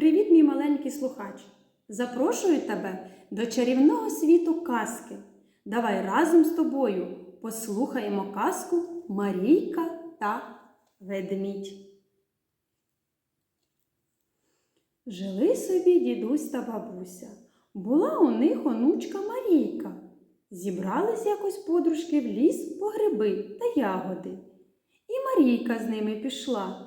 Привіт, мій маленький слухач! Запрошую тебе до чарівного світу казки. Давай разом з тобою послухаємо казку Марійка та ведмідь. Жили собі дідусь та бабуся. Була у них онучка Марійка. Зібрались якось подружки в ліс по гриби та ягоди. І Марійка з ними пішла.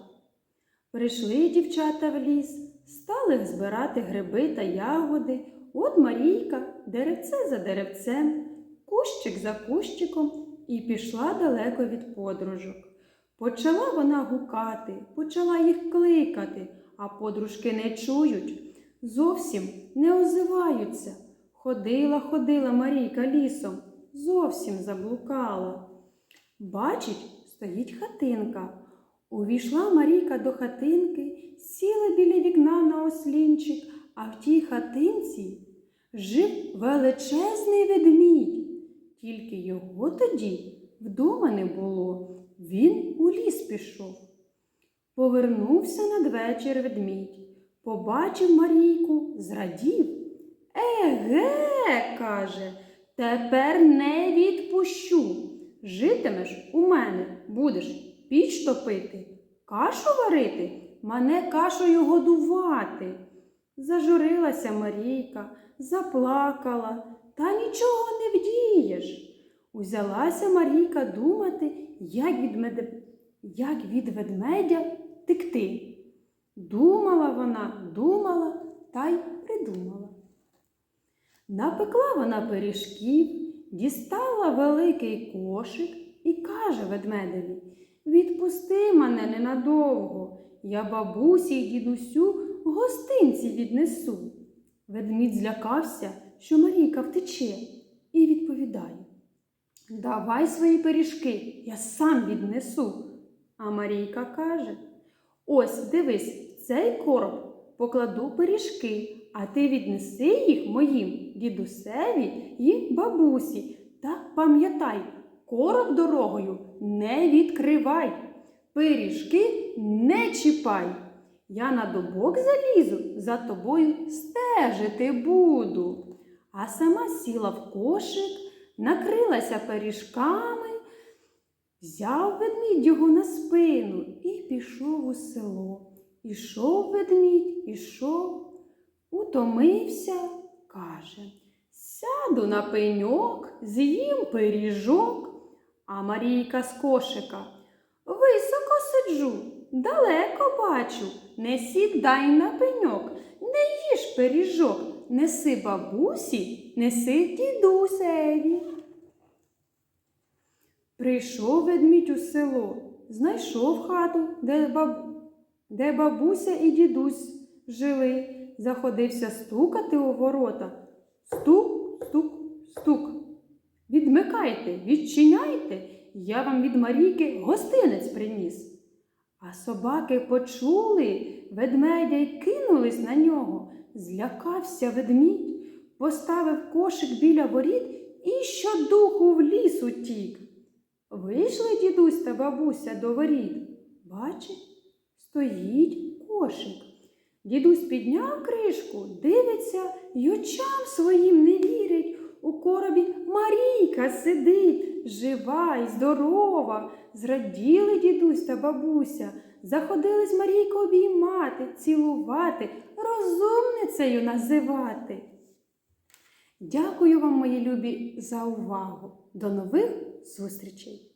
Прийшли дівчата в ліс, стали збирати гриби та ягоди. От Марійка, деревце за деревцем, кущик за кущиком і пішла далеко від подружок. Почала вона гукати, почала їх кликати, а подружки не чують, зовсім не озиваються. Ходила, ходила Марійка лісом, зовсім заблукала. Бачить, стоїть хатинка. Увійшла Марійка до хатинки, сіла біля вікна на ослінчик, а в тій хатинці жив величезний ведмідь. Тільки його тоді вдома не було. Він у ліс пішов. Повернувся надвечір ведмідь, побачив Марійку, зрадів. Еге, каже, тепер не відпущу. Житимеш у мене, будеш піч топити, кашу варити, мене кашею годувати. Зажурилася Марійка, заплакала, та нічого не вдієш. Узялася Марійка думати, як від, меде... як від ведмедя текти. Думала вона, думала та й придумала. Напекла вона пиріжків, дістала великий кошик і каже ведмедеві Відпусти мене ненадовго, я бабусі й дідусю гостинці віднесу. Ведмідь злякався, що Марійка втече, і відповідає Давай свої пиріжки, я сам віднесу. А Марійка каже Ось дивись, цей короб покладу пиріжки, а ти віднеси їх моїм дідусеві і бабусі. Та пам'ятай, короб дорогою не відкривай, пиріжки не чіпай. Я на дубок залізу, за тобою стежити буду. А сама сіла в кошик, накрилася пиріжками, взяв ведмідь його на спину і пішов у село. Ішов ведмідь, ішов, утомився, каже Сяду на пеньок, з'їм пиріжок, а Марійка з кошика. Високо сиджу, далеко бачу, не сідай на пеньок, не їж пиріжок, неси бабусі, неси дідусеві. Прийшов ведмідь у село, знайшов хату, де, баб... де бабуся і дідусь жили, заходився стукати у ворота. Стук. Відмикайте, відчиняйте, я вам від Марійки гостинець приніс. А собаки почули ведмедя й кинулись на нього. Злякався ведмідь, поставив кошик біля воріт і щодуху в ліс утік. Вийшли дідусь та бабуся до воріт. Бачить, стоїть кошик. Дідусь підняв кришку, дивиться й очам своїм не вірить. У коробі Марійка сидить, жива й здорова. Зраділи дідусь та бабуся, заходились Марійку обіймати, цілувати, розумницею називати. Дякую вам, мої любі, за увагу. До нових зустрічей!